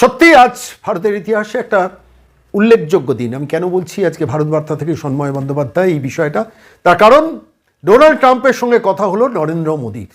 সত্যি আজ ভারতের ইতিহাসে একটা উল্লেখযোগ্য দিন আমি কেন বলছি আজকে ভারত বার্তা থেকে সন্ময় বন্দ্যোপাধ্যায় এই বিষয়টা তার কারণ, ডোনাল্ড ট্রাম্পের সঙ্গে কথা হলো নরেন্দ্র মোদীর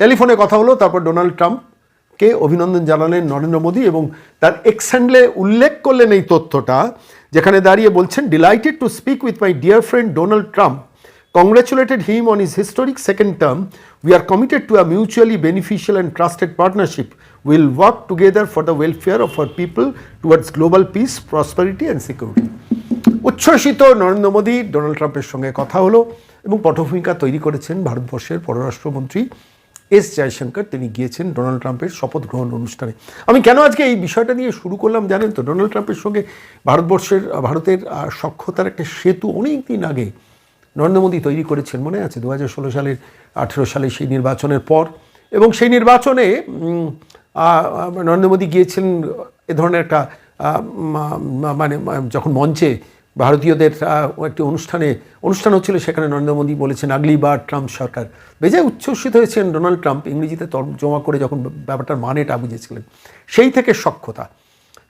টেলিফোনে কথা হলো, তারপর ডোনাল্ড ট্রাম্পকে অভিনন্দন জানালেন নরেন্দ্র মোদী এবং তার এক্স হ্যান্ডলে উল্লেখ করলেন এই তথ্যটা, যেখানে দাঁড়িয়ে বলছেন delighted to speak with my dear friend Donald Trump congratulated him on his historic second term. We are committed to a mutually beneficial and trusted partnership. We'll work together for the welfare of our people towards global peace, prosperity and security. উচ্ছ্বসিত Narendra Modi Donald ট্রাম্পের সঙ্গে কথা হলো এবং পটভূমিকা তৈরি করেছেন ভারতবর্ষের পররাষ্ট্রমন্ত্রী এস জয়শঙ্কর। তিনি গিয়েছেন ডোনাল্ড ট্রাম্পের শপথ গ্রহণ অনুষ্ঠানে। আমি কেন আজকে এই বিষয়টা নিয়ে শুরু করলাম জানেন তো? ডোনাল্ড ট্রাম্পের সঙ্গে ভারতবর্ষের ভারতের সখ্যতার একটা সেতু অনেক দিন আগে নরেন্দ্র মোদী তৈরি করেছেন মনে আছে? দু হাজার ষোলো সালের আঠেরো সালে সেই নির্বাচনের পর। এবং সেই নির্বাচনে নরেন্দ্র মোদী গিয়েছিলেন এ ধরনের একটা মানে যখন মঞ্চে ভারতীয়দের একটি অনুষ্ঠানে, অনুষ্ঠান হচ্ছিল সেখানে নরেন্দ্র মোদী বলেছেন, আগলি বার ট্রাম্প সরকার। বেজায় উচ্ছ্বসিত হয়েছেন ডোনাল্ড ট্রাম্প, ইংরেজিতে তর্জমা করে যখন ব্যাপারটার মানেটা বুঝেছিলেন। সেই থেকে সক্ষতা।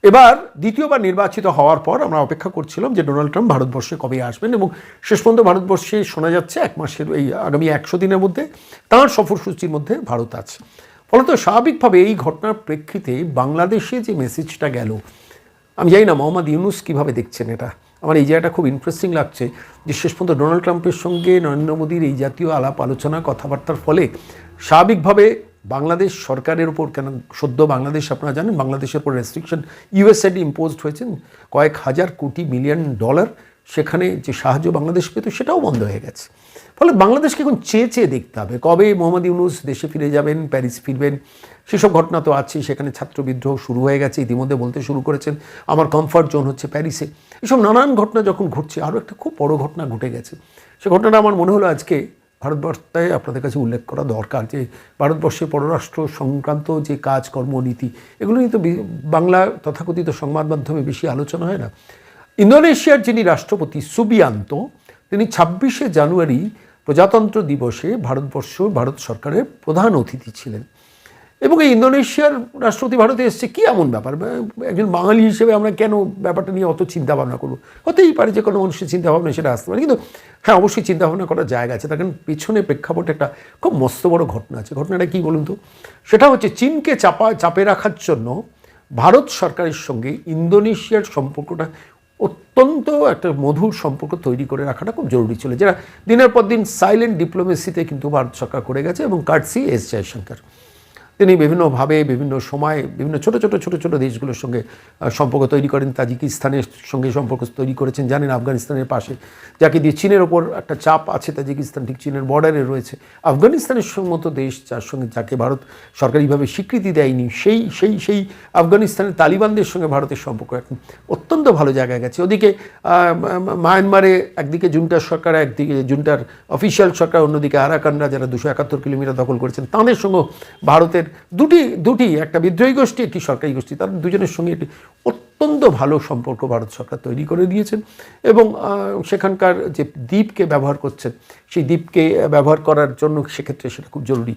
এবার দ্বিতীয়বার নির্বাচিত হওয়ার পর আমরা অপেক্ষা করছিলাম যে ডোনাল্ড ট্রাম্প ভারতবর্ষে কবে আসবেন এবং শেষ পর্যন্ত ভারতবর্ষে শোনা যাচ্ছে এক মাসের, এই আগামী একশো দিনের মধ্যে তাঁর সফরসূচির মধ্যে ভারত আছে। ফলত স্বাভাবিকভাবে এই ঘটনার প্রেক্ষিতে বাংলাদেশে যে মেসেজটা গেল, আমি জানি না মোহাম্মদ ইউনুস কীভাবে দেখছেন এটা? আমার এই জায়গাটা খুব ইন্টারেস্টিং লাগছে যে শেষ পর্যন্ত ডোনাল্ড ট্রাম্পের সঙ্গে নরেন্দ্র মোদীর এই জাতীয় আলাপ আলোচনা, কথাবার্তার ফলে স্বাভাবিকভাবে বাংলাদেশ সরকারের উপর কেন সদ্য বাংলাদেশ, আপনারা জানেন বাংলাদেশের উপর রেস্ট্রিকশন ইউএসএডি ইম্পোজড হয়েছেন কয়েক হাজার কোটি মিলিয়ন ডলার সেখানে যে সাহায্য বাংলাদেশ পেত সেটাও বন্ধ হয়ে গেছে। ফলে বাংলাদেশকে এখন চেয়ে চেয়ে দেখতে হবে। কবে মোহাম্মদ ইউনুস দেশে ফিরে যাবেন, প্যারিস ফিরবেন, সেসব ঘটনা তো আছেই সেখানে ছাত্র বিদ্রোহ শুরু হয়ে গেছে, ইতিমধ্যে বলতে শুরু করেছেন, আমার কমফর্ট জোন হচ্ছে প্যারিসে। এসব নানান ঘটনা যখন ঘটছে, আরও একটা খুব বড় ঘটনা ঘটে গেছে। সে ঘটনাটা আমার মনে হলো আজকে ভারতবর্ষে আপনাদের কাছে উল্লেখ করা দরকার যে, ভারতবর্ষে পররাষ্ট্র সংক্রান্ত যে কাজকর্ম, নীতি, এগুলো নিয়ে তো বাংলা তথাকথিত সংবাদ মাধ্যমে বেশি আলোচনা হয় না। ইন্দোনেশিয়ার যিনি রাষ্ট্রপতি সুবিয়ান্ত, তিনি ছাব্বিশে জানুয়ারি প্রজাতন্ত্র দিবসে ভারতবর্ষ, ভারত সরকারের প্রধান অতিথি ছিলেন। এবং এই ইন্দোনেশিয়ার রাষ্ট্রপতি ভারতে এসছে, কী এমন ব্যাপার? একজন বাঙালি হিসেবে আমরা কেন ব্যাপারটা নিয়ে অত চিন্তা ভাবনা করব? হতেই পারে যে কোনো মানুষের চিন্তা ভাবনা সেটা আসতে পারে, কিন্তু হ্যাঁ অবশ্যই চিন্তা ভাবনা করার জায়গা আছে। তার কারণ পেছনে প্রেক্ষাপটে একটা খুব মস্ত বড় ঘটনা আছে। ঘটনাটা কী বলুন তো? সেটা হচ্ছে চীনকে চাপা, চাপে রাখার জন্য ভারত সরকারের সঙ্গে ইন্দোনেশিয়ার সম্পর্কটা অত্যন্ত একটা মধুর সম্পর্ক তৈরি করে রাখাটা খুব জরুরি ছিল যারা দিনের পর দিন সাইলেন্ট ডিপ্লোমেসিতে কিন্তু ভারত সরকার করে গেছে এবং কাটসি এস জয়শঙ্কর। তিনি বিভিন্নভাবে, বিভিন্ন সময়, বিভিন্ন ছোট ছোট ছোট ছোট দেশগুলোর সঙ্গে সম্পর্ক তৈরি করেন। তাজিকিস্তানের সঙ্গে সম্পর্ক তৈরি করেছেন। জানেন আফগানিস্তানের পাশে। যাকে দিয়ে চীনের ওপর একটা চাপ আছে, তাজিকিস্তান ঠিক চীনের বর্ডারে রয়েছে। আফগানিস্তানের মতো দেশ, যার সঙ্গে, যাকে ভারত সরকারিভাবে স্বীকৃতি দেয়নি, সেই সেই সেই আফগানিস্তানের তালিবানদের সঙ্গে ভারতের সম্পর্ক এখন অত্যন্ত ভালো জায়গায় গেছে। ওদিকে মায়ানমারে একদিকে জুনটার সরকার, একদিকে জুনটার অফিসিয়াল সরকার, অন্যদিকে আরাকানরা, যারা দুশো একাত্তর কিলোমিটার দখল করেছেন, তাদের সঙ্গে ভারতের দুটি দুটি, একটা বিদ্রোহী গোষ্ঠী, একটি সরকারি গোষ্ঠী। তাদের দুজনের সঙ্গে একটি অত্যন্ত ভালো সম্পর্ক ভারত সরকার তৈরি করে দিয়েছেন এবং সেখানকার যে দ্বীপকে ব্যবহার করছেন, সেই দ্বীপকে ব্যবহার করার জন্য সেক্ষেত্রে সেটা খুব জরুরি।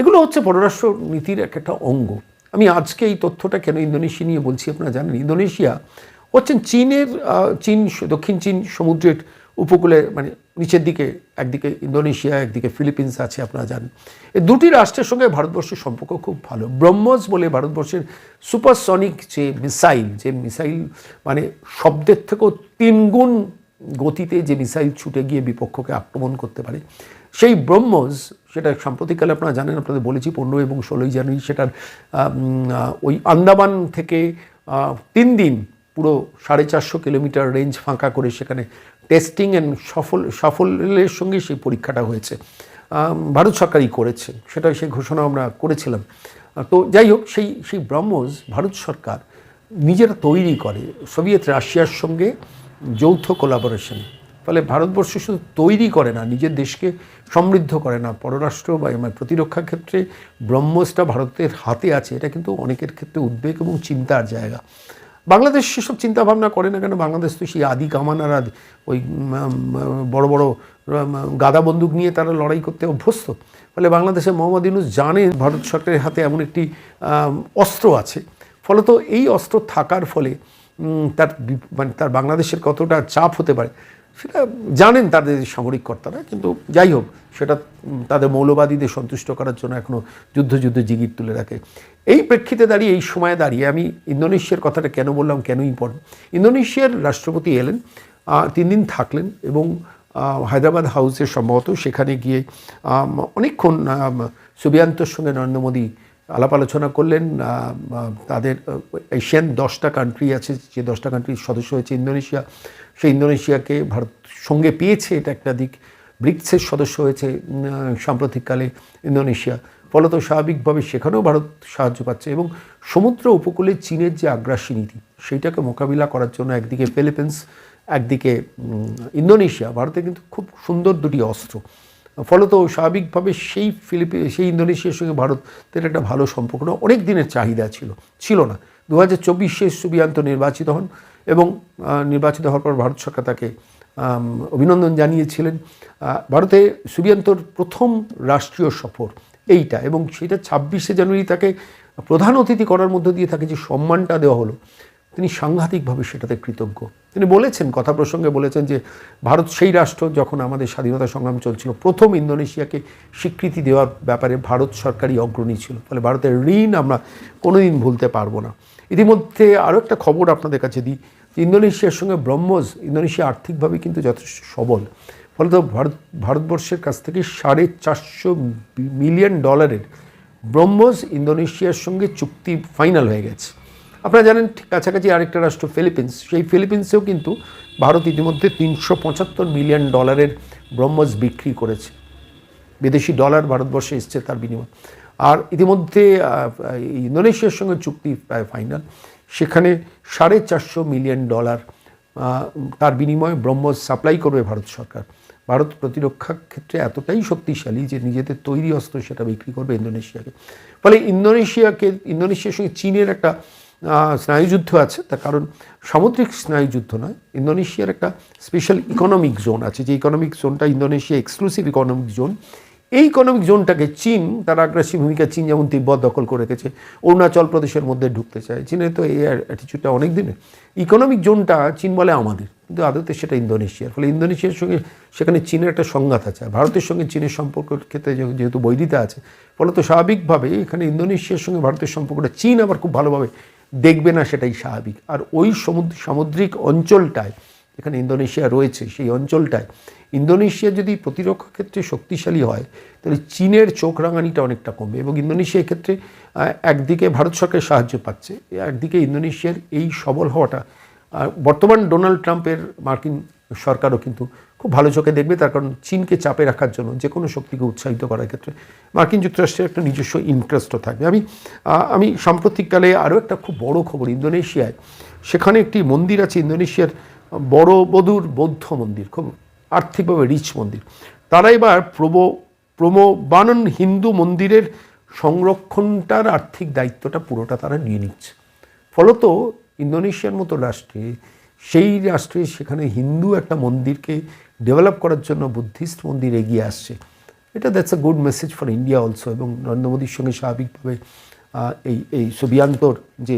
এগুলো হচ্ছে পররাষ্ট্র নীতির এক একটা অঙ্গ। আমি আজকে এই তথ্যটা কেন ইন্দোনেশিয়া নিয়ে বলছি আপনারা জানেন। ইন্দোনেশিয়া হচ্ছেন চীনের চীন, দক্ষিণ চীন সমুদ্রের উপকূলে মানে নিচের দিকে, একদিকে ইন্দোনেশিয়া, একদিকে ফিলিপিন্স আছে, আপনারা জানেন। এই দুটি রাষ্ট্রের সঙ্গে ভারতবর্ষের সম্পর্ক খুব ভালো। ব্রহ্মস বলে ভারতবর্ষের সুপারসনিক যে মিসাইল যে মিসাইল মানে শব্দের থেকেও তিনগুণ গতিতে যে মিসাইল ছুটে গিয়ে বিপক্ষকে আক্রমণ করতে পারে, সেই ব্রহ্মস, সেটা সাম্প্রতিককালে আপনারা জানেন, আপনাদের বলেছি পনেরো এবং ষোলোই জানুয়ারি, সেটার ওই আন্দামান থেকে তিন দিন পুরো সাড়ে চারশো কিলোমিটার রেঞ্জ ফাঁকা করে সেখানে টেস্টিং অ্যান্ড সফল সাফল্যের সঙ্গে সেই পরীক্ষাটা হয়েছে। ভারত সরকারই করেছে সেটা সেই ঘোষণা আমরা করেছিলাম। তো যাই হোক, সেই সেই ব্রহ্মস ভারত সরকার নিজেরা তৈরি করে সোভিয়েত রাশিয়ার সঙ্গে যৌথ কোলাবোরেশন ফলে ভারতবর্ষ শুধু তৈরি করে না, নিজের দেশকে সমৃদ্ধ করে না, পররাষ্ট্র বা প্রতিরক্ষা ক্ষেত্রে ব্রহ্মসটা ভারতের হাতে আছে, এটা কিন্তু অনেকের ক্ষেত্রে উদ্বেগ এবং চিন্তার জায়গা। বাংলাদেশ সেসব চিন্তা ভাবনা করে না কেন? বাংলাদেশ তো সেই আদি কামানার ওই বড় বড় গাদা বন্দুক নিয়ে তারা লড়াই করতে অভ্যস্ত। ফলে বাংলাদেশে মোহাম্মদ ইউনুস জানে ভারত সরকারের হাতে এমন একটি অস্ত্র আছে। ফলত এই অস্ত্র থাকার ফলে তার মানে তার বাংলাদেশের কতটা চাপ হতে পারে সেটা জানেন তাদের সামরিক কর্তারা কিন্তু যাই হোক, সেটা তাদের মৌলবাদীদের সন্তুষ্ট করার জন্য এখনও যুদ্ধ যুদ্ধ জিগির তুলে রাখে। এই প্রেক্ষিতে দাঁড়িয়ে, এই সময়ে দাঁড়িয়ে আমি ইন্দোনেশিয়ার কথাটা কেন বললাম, কেন ইম্পর্টেন্ট ইন্দোনেশিয়ার রাষ্ট্রপতি এলেন তিন দিন থাকলেন এবং হায়দ্রাবাদ হাউসে সম্ভবত সেখানে গিয়ে অনেকক্ষণ সুবিয়ান্তর সঙ্গে নরেন্দ্র মোদী আলাপ আলোচনা করলেন তাদের এশিয়ান দশটা কান্ট্রি আছে, যে দশটা কান্ট্রির সদস্য হয়েছে ইন্দোনেশিয়া। সেই ইন্দোনেশিয়াকে ভারত সঙ্গে পেয়েছে, এটা একটা দিক। ব্রিক্সের সদস্য হয়েছে সাম্প্রতিককালে ইন্দোনেশিয়া। ফলত স্বাভাবিকভাবে সেখানেও ভারত সাহায্য পাচ্ছে এবং সমুদ্র উপকূলে চীনের যে আগ্রাসী নীতি, সেইটাকে মোকাবিলা করার জন্য একদিকে ফিলিপিন্স, একদিকে ইন্দোনেশিয়া। ভারতে কিন্তু খুব সুন্দর দুটি অস্ত্র। ফলত স্বাভাবিকভাবে সেই ফিলিপি, সেই ইন্দোনেশিয়ার সঙ্গে ভারতের একটা ভালো সম্পর্ক অনেক দিনের চাহিদা ছিল ছিল না। দু হাজার চব্বিশে সুবিয়ান্ত নির্বাচিত হন এবং নির্বাচিত হওয়ার পর ভারত সরকার তাকে অভিনন্দন জানিয়েছিলেন। ভারতে সুবিয়ান্তর প্রথম রাষ্ট্রীয় সফর এইটা এবং সেটা ছাব্বিশে জানুয়ারি তাকে প্রধান অতিথি করার মধ্য দিয়ে তাকে যে সম্মানটা দেওয়া হলো, তিনি সাংঘাতিকভাবে সেটাতে কৃতজ্ঞ। তিনি বলেছেন, কথা প্রসঙ্গে বলেছেন যে ভারত সেই রাষ্ট্র যখন আমাদের স্বাধীনতা সংগ্রাম চলছিল, প্রথম ইন্দোনেশিয়াকে স্বীকৃতি দেওয়ার ব্যাপারে ভারত সরকারই অগ্রণী ছিল। ফলে ভারতের ঋণ আমরা কোনোদিন ভুলতে পারব না। ইতিমধ্যে আরও একটা খবর আপনাদের কাছে দিই ইন্দোনেশিয়ার সঙ্গে ব্রহ্মোস, ইন্দোনেশিয়া আর্থিকভাবে কিন্তু যথেষ্ট সবল। ফলত ভারত, ভারতবর্ষের কাছ থেকে সাড়ে চারশো মিলিয়ন ডলারের ব্রহ্মোস ইন্দোনেশিয়ার সঙ্গে চুক্তি ফাইনাল হয়ে গেছে। আপনারা জানেন কাছাকাছি আরেকটা রাষ্ট্র ফিলিপিন্স, সেই ফিলিপিন্সেও কিন্তু ভারত ইতিমধ্যে তিনশো পঁচাত্তর মিলিয়ন ডলারের ব্রহ্মস বিক্রি করেছে। বিদেশি ডলার ভারতবর্ষে এসছে তার বিনিময়। আর ইতিমধ্যে ইন্দোনেশিয়ার সঙ্গে চুক্তি প্রায় ফাইনাল। সেখানে সাড়ে চারশো মিলিয়ন ডলার তার বিনিময়ে ব্রহ্মস সাপ্লাই করবে ভারত সরকার। ভারত প্রতিরক্ষা ক্ষেত্রে এতটাই শক্তিশালী যে নিজেদের তৈরি অস্ত্র সেটা বিক্রি করবে ইন্দোনেশিয়াকে। ফলে ইন্দোনেশিয়াকে, ইন্দোনেশিয়ার সঙ্গে চীনের একটা স্নায়ুযুদ্ধ আছে, তার কারণ সামুদ্রিক স্নায়ুযুদ্ধ নয়, ইন্দোনেশিয়ার একটা স্পেশাল ইকোনমিক জোন আছে, যে ইকোনমিক জোনটা ইন্দোনেশিয়া এক্সক্লুসিভ ইকোনমিক জোন এই ইকোনমিক জোনটাকে চীন, তার আগ্রাসী ভূমিকা চীন যেমন তিব্বত দখল করে রেখেছে, অরুণাচল প্রদেশের মধ্যে ঢুকতে চায়, চীনের তো এই অ্যাটিচিউডটা অনেক দিনের ইকোনমিক জোনটা চীন বলে আমাদের, কিন্তু আদতে সেটা ইন্দোনেশিয়ার, ফলে ইন্দোনেশিয়ার সঙ্গে সেখানে চীনের একটা সংঘাত আছে ভারতের সঙ্গে চীনের সম্পর্কের ক্ষেত্রে যেহেতু বৈরিতা আছে, ফলে তো স্বাভাবিকভাবে এখানে ইন্দোনেশিয়ার সঙ্গে ভারতের সম্পর্কটা চীন আবার খুব ভালোভাবে দেখবে না সেটাই স্বাভাবিক। আর ওই সমুদ্র, সামুদ্রিক অঞ্চলটায় এখানে ইন্দোনেশিয়া রয়েছে, সেই অঞ্চলটায় ইন্দোনেশিয়া যদি প্রতিরক্ষা ক্ষেত্রে শক্তিশালী হয়, তাহলে চীনের চোখ রাঙানিটা অনেকটা কমবে এবং ইন্দোনেশিয়ার ক্ষেত্রে একদিকে ভারত সরকারের সাহায্য পাচ্ছে, একদিকে ইন্দোনেশিয়ার এই সবল হওয়াটা বর্তমান ডোনাল্ড ট্রাম্পের মার্কিন সরকারও কিন্তু খুব ভালো চোখে দেখবে, তার কারণ চীনকে চাপে রাখার জন্য যে কোনো শক্তিকে উৎসাহিত করার ক্ষেত্রে মার্কিন যুক্তরাষ্ট্রের একটা নিজস্ব ইন্টারেস্টও থাকবে। আমি আমি সাম্প্রতিককালে আরও একটা খুব বড় খবর, ইন্দোনেশিয়ায়, সেখানে একটি মন্দির আছে, ইন্দোনেশিয়ার বড় বধুর বৌদ্ধ মন্দির, খুব আর্থিকভাবে রিচ মন্দির। তারা এবার প্রব প্রমোবানন হিন্দু মন্দিরের সংরক্ষণটার আর্থিক দায়িত্বটা পুরোটা তারা নিয়ে নিচ্ছে। ফলত ইন্দোনেশিয়ার মতো রাষ্ট্রে সেই রাষ্ট্রে সেখানে হিন্দু একটা মন্দিরকে ডেভেলপ করার জন্য বুদ্ধিস্ট মন্দির এগিয়ে আসছে। এটা that's a good message for India also এবং নরেন্দ্র মোদীর সঙ্গে স্বাভাবিকভাবে এই এই সুবিয়ান্তর যে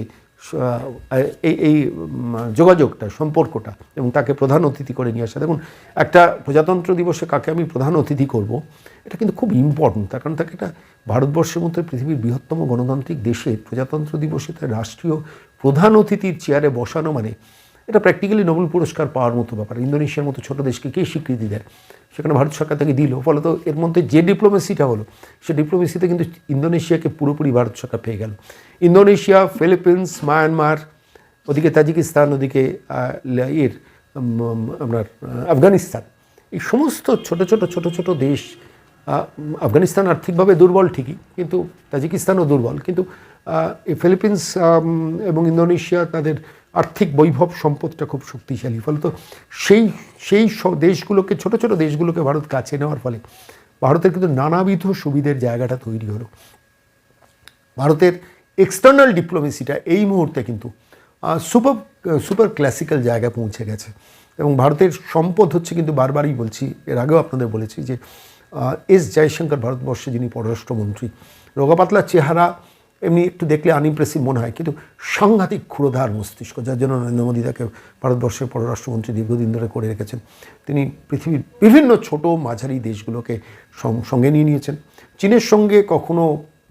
এই এই যোগাযোগটা, সম্পর্কটা এবং তাকে প্রধান অতিথি করে নিয়ে আসা। দেখুন, একটা প্রজাতন্ত্র দিবসে কাকে আমি প্রধান অতিথি করব, এটা কিন্তু খুব ইম্পর্টেন্ট তার কারণ তাকে এটা ভারতবর্ষের মধ্যে পৃথিবীর বৃহত্তম গণতান্ত্রিক দেশে প্রজাতন্ত্র দিবসে তার রাষ্ট্রীয় প্রধান অতিথির চেয়ারে বসানো মানে এটা প্র্যাকটিক্যালি নোবেল পুরস্কার পাওয়ার মতো ব্যাপার। ইন্দোনেশিয়ার মতো ছোটো দেশকে কে স্বীকৃতি দেয়? সেখানে ভারত সরকার তাকে দিল। ফলত এর মধ্যে যে ডিপ্লোমেসিটা হলো, সে ডিপ্লোমেসিতে কিন্তু ইন্দোনেশিয়াকে পুরোপুরি ভারত সরকার পেয়ে গেল। ইন্দোনেশিয়া, ফিলিপিন্স, মায়ানমার, ওদিকে তাজিকিস্তান, ওদিকে এর আপনার আফগানিস্তান। এই সমস্ত ছোট ছোট ছোট ছোট দেশ আফগানিস্তান আর্থিকভাবে দুর্বল ঠিকই, কিন্তু তাজিকিস্তানও দুর্বল। কিন্তু এই ফিলিপিন্স এবং ইন্দোনেশিয়া তাদের আর্থিক বৈভব সম্পদটা খুব শক্তিশালী। ফলে তো সেই সেই দেশগুলোকে, ছোট ছোট দেশগুলোকে ভারত কাছে নেওয়ার ফলে ভারতের কিন্তু নানাবিধ সুবিধের জায়গাটা তৈরি হলো। ভারতের এক্সটার্নাল ডিপ্লোমেসিটা এই মুহূর্তে কিন্তু সুপার সুপার ক্লাসিক্যাল জায়গায় পৌঁছে গেছে। এবং ভারতের সম্পদ হচ্ছে কিন্তু বারবারই বলছি, এর আগেও আপনাদের বলেছি যে এস জয়শঙ্কর ভারতবর্ষে যিনি পররাষ্ট্রমন্ত্রী রোগাপাতলা চেহারা এমনি একটু দেখলে আনইমপ্রেসিভ মনে হয়। কিন্তু সাংঘাতিক ক্ষুরোধার মস্তিষ্ক, যার জন্য নরেন্দ্র মোদী তাকে ভারতবর্ষের পররাষ্ট্রমন্ত্রী দীর্ঘদিন ধরে করে রেখেছেন। তিনি পৃথিবীর বিভিন্ন ছোট মাঝারি দেশগুলোকে সঙ্গে নিয়ে নিয়েছেন। চীনের সঙ্গে কখনো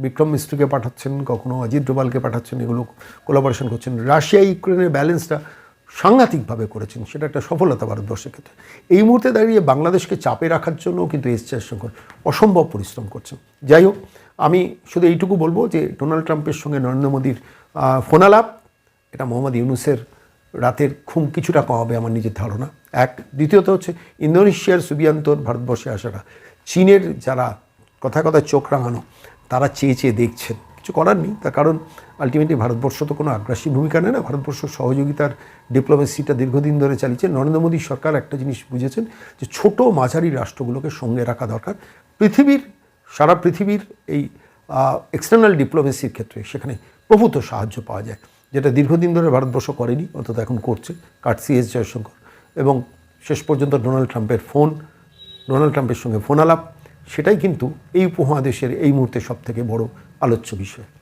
বিক্রম মিস্ত্রিকে পাঠাচ্ছেন, কখনো অজিত ডোভালকে পাঠাচ্ছেন, এগুলো কোলাবোরেশন করছেন। রাশিয়া ইউক্রেনের ব্যালেন্সটা সাংঘাতিকভাবে করেছেন, সেটা একটা সফলতা ভারতবর্ষের ক্ষেত্রে। এই মুহূর্তে দাঁড়িয়ে বাংলাদেশকে চাপে রাখার জন্য কিন্তু এস জয়শঙ্কর অসম্ভব পরিশ্রম করছেন। যাই হোক, আমি শুধু এইটুকু বলব যে ডোনাল্ড ট্রাম্পের সঙ্গে নরেন্দ্র মোদীর ফোনালাপ, এটা মোহাম্মদ ইউনুসের রাতের ঘুম কিছুটা কমাবে আমার নিজের ধারণা। এক, দ্বিতীয়ত হচ্ছে ইন্দোনেশিয়ার সুবিয়ান্তর ভারতবর্ষে আসাটা। চীনের যারা কথা কথা চোখ রাঙানো, তারা চেয়ে চেয়ে দেখছেন। কিছু করার নেই। তার কারণ আলটিমেটলি ভারতবর্ষ তো কোনো আগ্রাসী ভূমিকা নেয় না। ভারতবর্ষ সহযোগিতার ডিপ্লোমেসিটা দীর্ঘদিন ধরে চালিয়েছে। নরেন্দ্র মোদী সরকার একটা জিনিস বুঝেছেন যে, ছোট মাঝারি রাষ্ট্রগুলোকে সঙ্গে রাখা দরকার। পৃথিবীর, সারা পৃথিবীর এই এক্সটার্নাল ডিপ্লোমেসির ক্ষেত্রে সেখানে প্রভূত সাহায্য পাওয়া যায়, যেটা দীর্ঘদিন ধরে ভারতবর্ষ করেনি, অন্তত এখন করছে কাটসি এস জয়শঙ্কর। এবং শেষ পর্যন্ত ডোনাল্ড ট্রাম্পের ফোন, ডোনাল্ড ট্রাম্পের সঙ্গে ফোন আলাপ সেটাই কিন্তু এই উপমহাদেশের এই মুহূর্তে সবথেকে বড় আলোচ্য বিষয়।